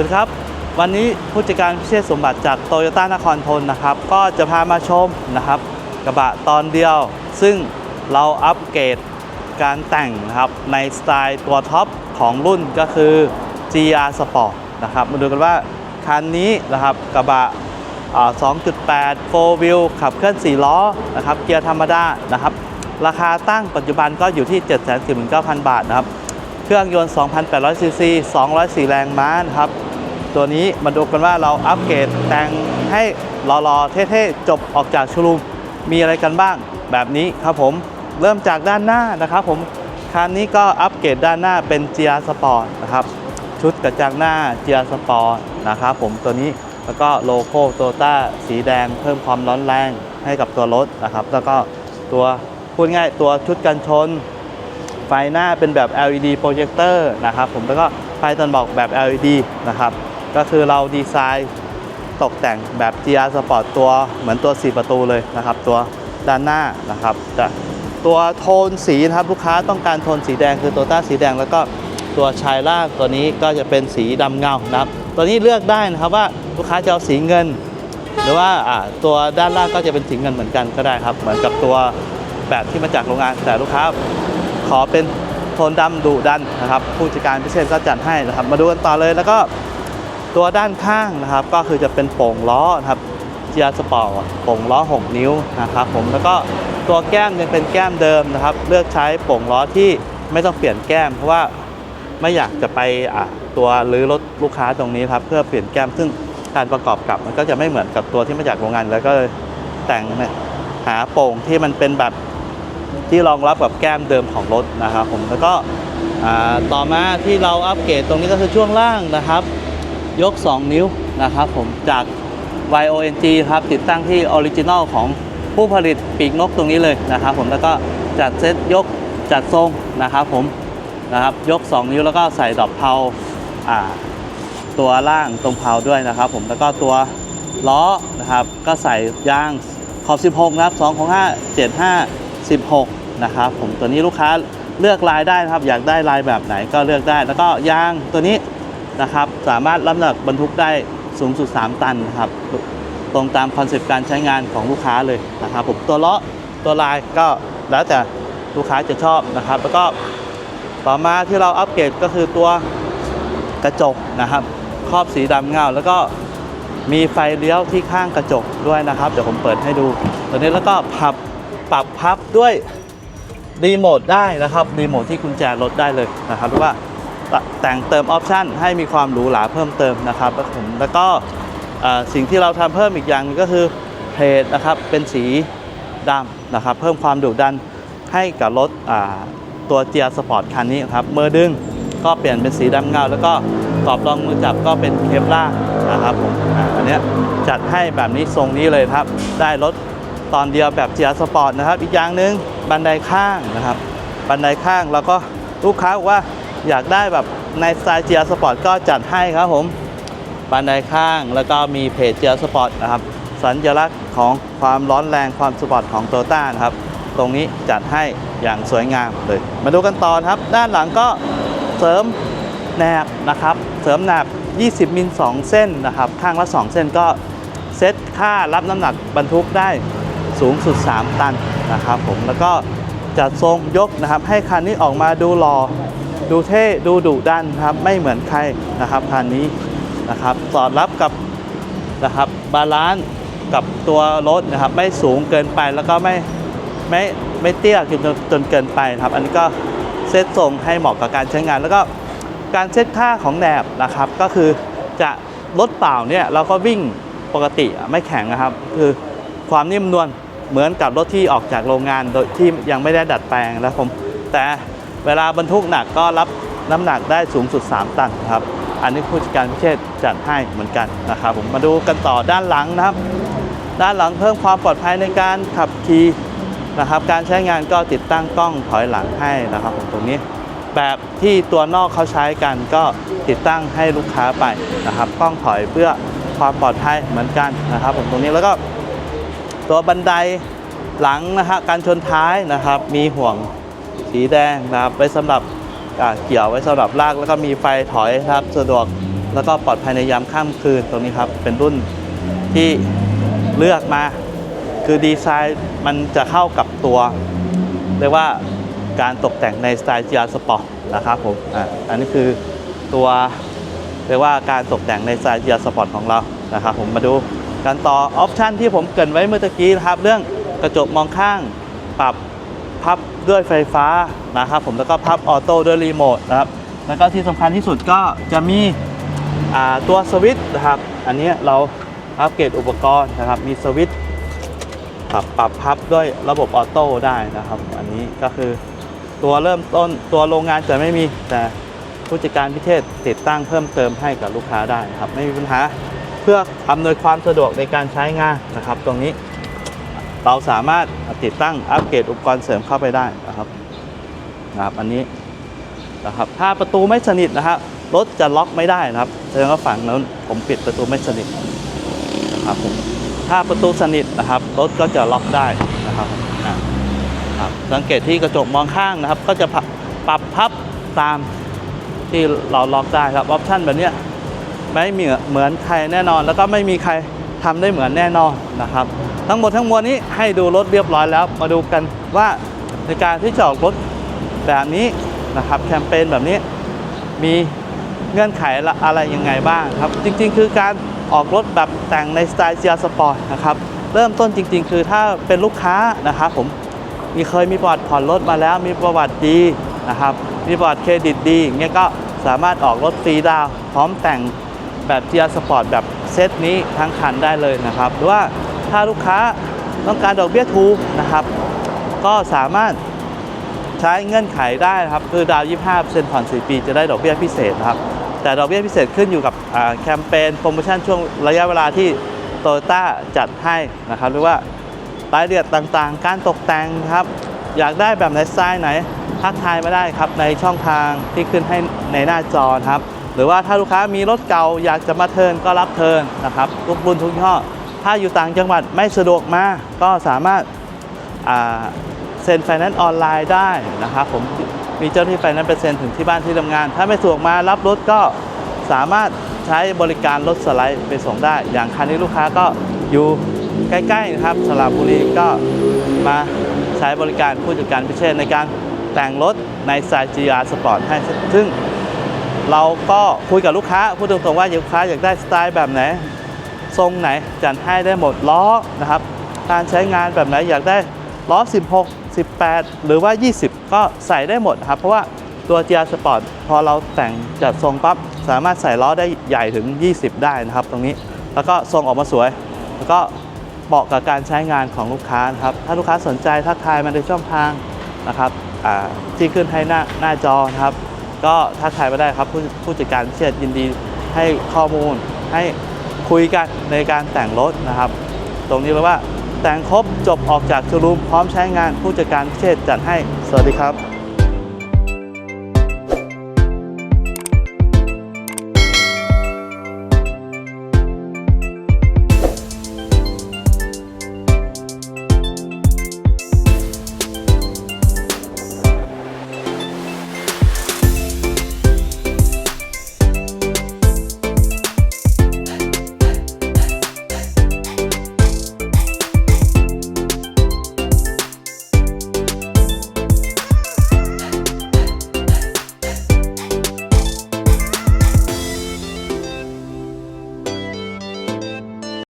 วัสดีครับ วันนี้ผู้จัดการพิเชษสมบัติจากโตโยต้านครทนนะครับ ก็จะพามาชมนะครับ กระบะตอนเดียว ซึ่งเราอัปเกรดการแต่งนะครับในสไตล์ตัวท็อปของรุ่นก็คือ GR Sport นะครับ มาดูกันว่าคันนี้นะครับกระบะ 2.8 4 wheel ขับเคลื่อน 4 ล้อนะครับเกียร์ธรรมดานะครับ ราคาตั้งปัจจุบันก็อยู่ที่ 749,000 บาทนะครับ เครื่องยนต์ 2,800ซีซี204 แรงม้านะครับ ตัวนี้มาดูกันว่าเราอัปเกรดแต่งให้หล่อๆเท่ๆจบออกจากชว์รูมมีอะไรกันบ้างแบบนี้ครับผมเริ่มจากด้านหน้านะครับผมคันนี้ก็อัปเกรดด้านหน้าเป็น GR Sport นะครับชุดกระจังหน้า GR Sport นะครับผมตัวนี้แล้วก็โลโก้โตต้าสีแดงเพิ่มความร้อนแรงให้กับตัวรถนะครับ แล้วก็ตัวพูดง่ายตัวชุดกันชน ไฟหน้าเป็นแบบ LED โปรเจคเตอร์นะครับผมแล้วก็ไฟตอนบอกแบบ LED นะครับ ก็คือเราดีไซน์ตกแต่งแบบ GR Sport ตัวเหมือนตัว 4 ประตูเลยนะครับ ตัวด้านหน้านะครับจะตัวโทนสีนะครับลูกค้าต้องการโทนสีแดงคือตัวต้าสีแดงแล้วก็ตัวชายล่างตัวนี้ก็จะเป็นสีดำเงานะครับ ตัวนี้เลือกได้นะครับว่าลูกค้าจะเอาสีเงิน หรือว่าตัวด้านล่างก็จะเป็นสีเงินเหมือนกันก็ได้ครับ เหมือนกับตัวแบบที่มาจากโรงงานแต่ลูกค้าขอเป็นโทนดำดุดันนะครับ ผู้จัดการพิเศษก็จัดให้นะครับ มาดูกันต่อเลยแล้วก็ ตัวด้านข้างนะครับก็คือจะเป็นโป่งล้อนะครับเจียสปอร์ตโป่งล้อ 6 นิ้วนะครับผมแล้วก็ตัวแก้มยังเป็นแก้มเดิมนะครับ เลือกใช้โป่งล้อที่ไม่ต้องเปลี่ยนแก้ม เพราะว่าไม่อยากจะไปอะตัวหรือรถลูกค้าตรงนี้ครับเพื่อเปลี่ยนแก้มซึ่งการประกอบกับมันก็จะไม่เหมือนกับตัวที่มาจากโรงงาน แล้วก็แต่งหาโป่งที่มันเป็นแบบที่รองรับกับแก้มเดิมของรถนะครับผมแล้วก็ต่อมาที่เราอัปเกรดตรงนี้ก็คือช่วงล่างนะครับ ยก 2 นิ้วนะครับผมจาก YONG ครับติดตั้งที่ออริจินอลของผู้ผลิตปีกนกตรงนี้เลยนะครับผมแล้วก็จัดเซตยกจัดทรงนะครับผมนะครับยก 2 นิ้วแล้วก็ใส่ดอกเพลาตัวล่างตรงเพลาด้วยนะครับผมแล้วก็ตัวล้อนะครับก็ใส่ยางขอบ 16 นะครับ2ของ5 7 5 16 นะครับผมตัวนี้ลูกค้าเลือกลายได้นะครับอยากได้ลายแบบไหนก็เลือกได้แล้วก็ยางตัวนี้ นะครับ สามารถรับน้ำหนักบรรทุกได้สูงสุด 3 ตันนะครับ ตรงตามคอนเซปต์การใช้งานของลูกค้าเลยนะครับผมตัวเลาะตัวลายก็แล้วแต่ลูกค้าจะชอบนะครับ แล้วก็ต่อมาที่เราอัปเกรดก็คือตัวกระจกนะครับ ครอบสีดำเงาแล้วก็มีไฟเลี้ยวที่ข้างกระจกด้วยนะครับ เดี๋ยวผมเปิดให้ดูตัวนี้แล้วก็พับปรับพับด้วยรีโมทได้นะครับรีโมทที่กุญแจรถได้เลยนะครับหรือว่า แต่งเติมออปชันให้มีความหรูหราเพิ่มเติมนะครับผมแล้วก็สิ่งที่เราทำเพิ่มอีกอย่างหนึงก็คือเพลทนะครับเป็นสีดำนะครับเพิ่มความดุดันให้กับรถตัวเจียสปอร์ตคันนี้ครับเมื่อดึงก็เปลี่ยนเป็นสีดำเงา แล้วก็กรอบรองมือจับก็เป็นเคปล่านะครับผมอันนี้จัดให้แบบนี้ทรงนี้เลยครับ ได้รถตอนเดียวแบบเจียสปอร์ตนะครับ อีกอย่างหนึ่งบันไดข้างนะครับ บันไดข้างแล้วก็ลูกค้าบอกว่า อยากได้แบบในสไตล์เจียสปอร์ตก็จัดให้ครับผมบันไดข้างแล้วก็มีเพจเจียสปอร์ตนะครับ สัญลักษณ์ของความร้อนแรงความสปอร์ตของโตต้านะครับ ตรงนี้จัดให้อย่างสวยงามเลย มาดูกันต่อครับ ด้านหลังก็เสริมแหนบนะครับ เสริมแหนบ 20 มิล 2 เส้นนะครับ ข้างละ 2 เส้นก็เซตค่ารับน้ำหนักบรรทุกได้สูงสุด 3 ตันนะครับผมแล้วก็จัดทรงยกนะครับ ให้คันนี้ออกมาดูหล่อ ดูเท่ดูดุดันครับไม่เหมือนใครนะครับคันนี้นะครับสอดรับกับนะครับบาลานซ์กับตัวรถนะครับ ไม่สูงเกินไปแล้วก็ไม่ไม่ไม่เตี้ยจนจนเกินไปครับ อันนี้ก็เซตทรงให้เหมาะกับการใช้งาน แล้วก็การเซตค่าของแหนบนะครับ ก็คือจะรถเปล่าเนี่ยเราก็วิ่งปกติไม่แข็งนะครับ คือความนิ่มนวลเหมือนกับรถที่ออกจากโรงงานโดยที่ยังไม่ได้ดัดแปลงนะผมแต่ เวลาบรรทุกหนักก็รับน้ำหนักได้สูงสุด 3 ตันครับ อันนี้ผู้จัดการพิเชษจัดให้เหมือนกันนะครับผมมาดูกันต่อด้านหลังนะครับ ด้านหลังเพิ่มความปลอดภัยในการขับขี่นะครับ การใช้งานก็ติดตั้งกล้องถอยหลังให้นะครับผมตรงนี้แบบที่ตัวนอกเขาใช้กันก็ติดตั้งให้ลูกค้าไปนะครับกล้องถอยเพื่อความปลอดภัยเหมือนกันนะครับ ผมตรงนี้แล้วก็ตัวบันไดหลังนะฮะการชนท้ายนะครับ มีห่วง สีแดงนะครับไว้สำหรับเกี่ยวไว้สำหรับลากแล้วก็มีไฟถอยนะครับสะดวกแล้วก็ปลอดภัยในยามค่ำคืนตรงนี้ครับ เป็นรุ่นที่เลือกมา คือดีไซน์มันจะเข้ากับตัว เรียกว่าการตกแต่งในสไตล์ GR Sport นะครับผมอะอันนี้คือตัวเรียกว่าการตกแต่งในสไตล์ GR Sport ของเรานะครับผมมาดูกันต่อออปชันที่ผมเกินไว้เมื่อกี้นะครับ เรื่องกระจกมองข้างปรับพับ ด้วยไฟฟ้านะครับผมแล้วก็พับออโต้ด้วยรีโมทนะครับแล้วก็ที่สำคัญที่สุดก็จะมีตัวสวิตช์นะครับ อันนี้เราอัปเกรดอุปกรณ์นะครับ มีสวิตช์ปรับปรับพับด้วยระบบออโต้ได้นะครับ อันนี้ก็คือตัวเริ่มต้นตัวโรงงานจะไม่มีแต่ผู้จัดการพิเทศติดตั้งเพิ่มเติมให้กับลูกค้าได้ครับ ไม่มีปัญหาเพื่ออำนวยความสะดวกในการใช้งานนะครับ ตรงนี้ เราสามารถติดตั้งอัปเกรดอุปกรณ์เสริมเข้าไปได้นะครับนะครับ อันนี้นะครับถ้าประตูไม่สนิทนะครับรถจะล็อกไม่ได้นะครับแสดงว่าฝั่งนั้นผมปิดประตูไม่สนิทนะครับผมถ้าประตูสนิทนะครับรถก็จะล็อกได้นะครับอะครับสังเกตที่กระจกมองข้างนะครับ ก็จะพับปรับพับตามที่เราล็อกได้ครับออปชั่นแบบนี้ไม่มีเหมือนใครแน่นอนแล้วก็ไม่มีใคร ทำได้เหมือนแน่นอนนะครับ ทั้งหมดทั้งมวลนี้ให้ดูรถเรียบร้อยแล้ว มาดูกันว่าในการที่จะออกรถแบบนี้นะครับแคมเปญแบบนี้มีเงื่อนไขอะไรยังไงบ้างครับ จริง ๆ คือการออกรถแบบแต่งในสไตล์ GR Sport นะครับเริ่มต้นจริง ๆ คือถ้าเป็นลูกค้านะครับผมมีเคยมีประวัติผ่อนรถมาแล้วมีประวัติดีนะครับมีประวัติเครดิตดีอย่างเงี้ยก็สามารถออกรถฟรีดาวพร้อมแต่ง แบบ GR Sport แบบเซตนี้ทั้งคันได้เลยนะครับ หรือว่าถ้าลูกค้าต้องการดอกเบี้ยถูกนะครับ ก็สามารถใช้เงื่อนไขได้นะครับ คือดาว 25%ผ่อน 4 ปี จะได้ดอกเบี้ยพิเศษครับ แต่ดอกเบี้ยพิเศษขึ้นอยู่กับแคมเปญโปรโมชั่นช่วงระยะเวลาที่โตโยต้าจัดให้นะครับ หรือว่ารายละเอียดต่างๆ การตกแต่งครับ อยากได้แบบไหนสไตล์ไหนทักทายมาได้ครับในช่องทางที่ขึ้นให้ในหน้าจอครับ หรือว่าถ้าลูกค้ามีรถเก่าอยากจะมาเทิร์นก็รับเทิร์นนะครับทุกรุ่นทุกยี่ห้อถ้าอยู่ต่างจังหวัดไม่สะดวกมาก็สามารถเซ็นไฟแนนซ์ออนไลน์ได้นะครับผมมีเจ้าหน้าที่ไฟแนนซ์ไปเซ็นถึงที่บ้านที่ทำงาน ถ้าไม่สะดวกมารับรถก็สามารถใช้บริการรถสไลด์ไปส่งได้ อย่างคันนี้ลูกค้าก็อยู่ใกล้ๆนะครับสระบุรีก็มาใช้บริการผู้จัดการพิเศษในการแต่งรถในสาย GR Sport ให้ซึ่ง เราก็คุยกับลูกค้าพูดตรงๆว่าลูกค้าอยากได้สไตล์แบบไหน ทรงไหนจัดให้ได้หมดล้อนะครับ การใช้งานแบบไหนอยากได้ล้อ 16 18 หรือว่า 20 ก็ใส่ได้หมดครับ เพราะว่าตัว GR Sport พอเราแต่งจัดทรงปั๊บสามารถใส่ล้อได้ใหญ่ถึง 20 ได้นะครับ ตรงนี้แล้วก็ทรงออกมาสวย แล้วก็เหมาะกับการใช้งานของลูกค้านะครับ ถ้าลูกค้าสนใจทักทายมาในช่องทางนะครับที่ขึ้นให้หน้าหน้าจอนะครับ ก็ทักทายมาได้ครับผู้ผู้จัดการพิเชษยินดีให้ข้อมูลให้คุยกันในการแต่งรถนะครับ ตรงนี้แปลว่าแต่งครบจบออกจากชูรูมพร้อมใช้งานผู้จัดการพิเชษจัดให้สวัสดีครับ